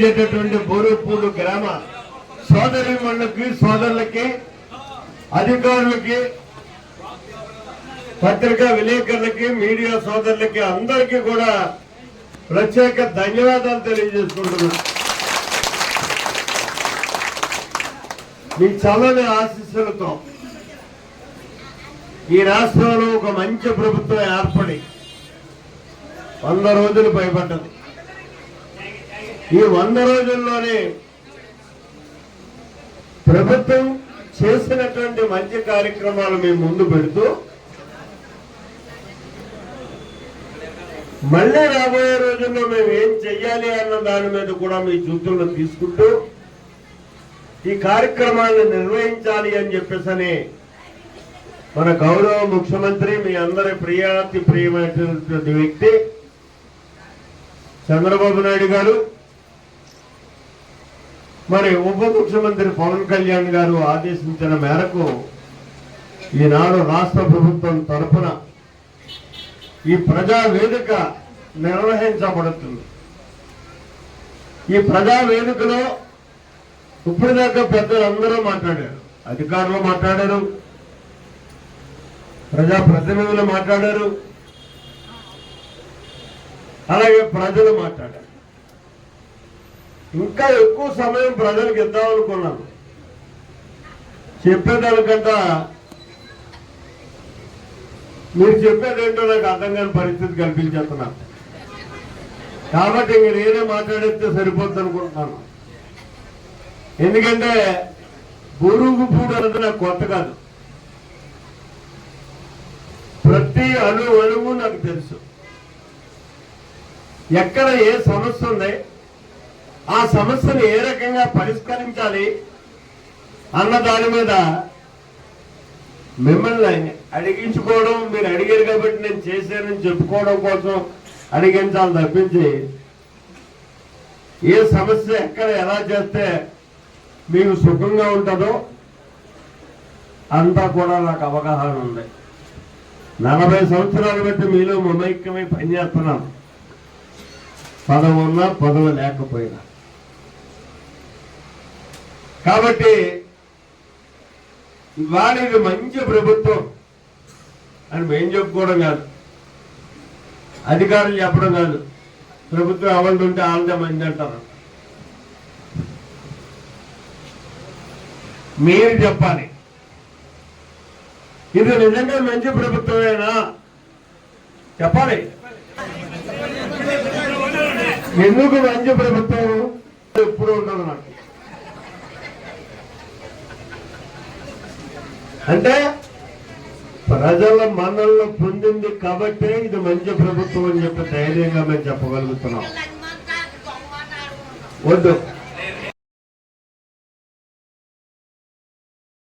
చేసేటటువంటి బోరుపూలు గ్రామ సోదరి మళ్ళకి సోదరులకి అధికారులకి పత్రికా విలేకరులకి మీడియా సోదరులకి అందరికీ కూడా ప్రత్యేక ధన్యవాదాలు తెలియజేసుకుంటున్నా. మీ చల్లని ఆశీస్సులతో ఈ రాష్ట్రంలో ఒక మంచి ప్రభుత్వం ఏర్పడి వంద రోజులు భయపడ్డది ఈ వంద రోజుల్లోనే ప్రభుత్వం చేసినటువంటి మంచి కార్యక్రమాలు మేము ముందు పెడుతూ మళ్ళీ రాబోయే రోజుల్లో మేము ఏం చెయ్యాలి అన్న దాని మీద కూడా మీ చూతుల్లో తీసుకుంటూ ఈ కార్యక్రమాలను నిర్వహించాలి అని చెప్పేసి మన గౌరవ ముఖ్యమంత్రి మీ అందరి ప్రియాతి ప్రియమైనటువంటి వ్యక్తి చంద్రబాబు నాయుడు గారు మరి ఉప ముఖ్యమంత్రి పవన్ కళ్యాణ్ గారు ఆదేశించిన మేరకు ఈనాడు రాష్ట్ర ప్రభుత్వం తరఫున ఈ ప్రజా వేదిక నిర్వహించబడుతుంది. ఈ ప్రజా వేదికలో ఇప్పటిదాకా పెద్దలందరూ మాట్లాడారు. అధికారులు మాట్లాడారు. ప్రజా ప్రతినిధులు మాట్లాడారు. అలాగే ప్రజలు మాట్లాడారు. ఇంకా ఎక్కువ సమయం ప్రజలకు ఇద్దాం అనుకున్నాను. చెప్పేదానికంట మీరు చెప్పేది ఏంటో నాకు అర్థం కాని పరిస్థితి కల్పించేస్తున్నాను కాబట్టి ఇంక నేనే మాట్లాడితే సరిపోద్ది అనుకుంటున్నాను. ఎందుకంటే బురుగు పూడు అన్నది నాకు కొత్త కాదు. ప్రతి అణు అణువు నాకు తెలుసు. ఎక్కడ ఏ సమస్య ఉంది ఆ సమస్యను ఏ రకంగా పరిష్కరించాలి అన్న దాని మీద మిమ్మల్ని అడిగించుకోవడం మీరు అడిగారు కాబట్టి నేను చేశానని చెప్పుకోవడం కోసం అడిగించాలి తప్పించి ఏ సమస్య ఎక్కడ ఎలా చేస్తే మీకు సుఖంగా ఉంటుందో అంతా కూడా నాకు అవగాహన ఉంది. నలభై సంవత్సరాలు బట్టి మీలో మమైక్యమై పనిచేస్తున్నాను. పదవున్నా ఉన్నా పదవి లేకపోయినా. కాబట్టి ఇవాళ ఇది మంచి ప్రభుత్వం అని మేము చెప్పుకోవడం కాదు. అధికారులు చెప్పడం కాదు. ప్రభుత్వం ఎవరిది ఉంటే వాళ్ళదే మంది అంటారు. మీరు చెప్పాలి. ఇది నిజంగా మంచి ప్రభుత్వమేనా? చెప్పాలి. ఎందుకు మంచి ప్రభుత్వం? ఎప్పుడు ఉండదు నాకు? అంటే ప్రజల మనల్ని పొందింది కాబట్టే ఇది మంచి ప్రభుత్వం అని చెప్పి ధైర్యంగా మేము చెప్పగలుగుతున్నాం. వద్దు.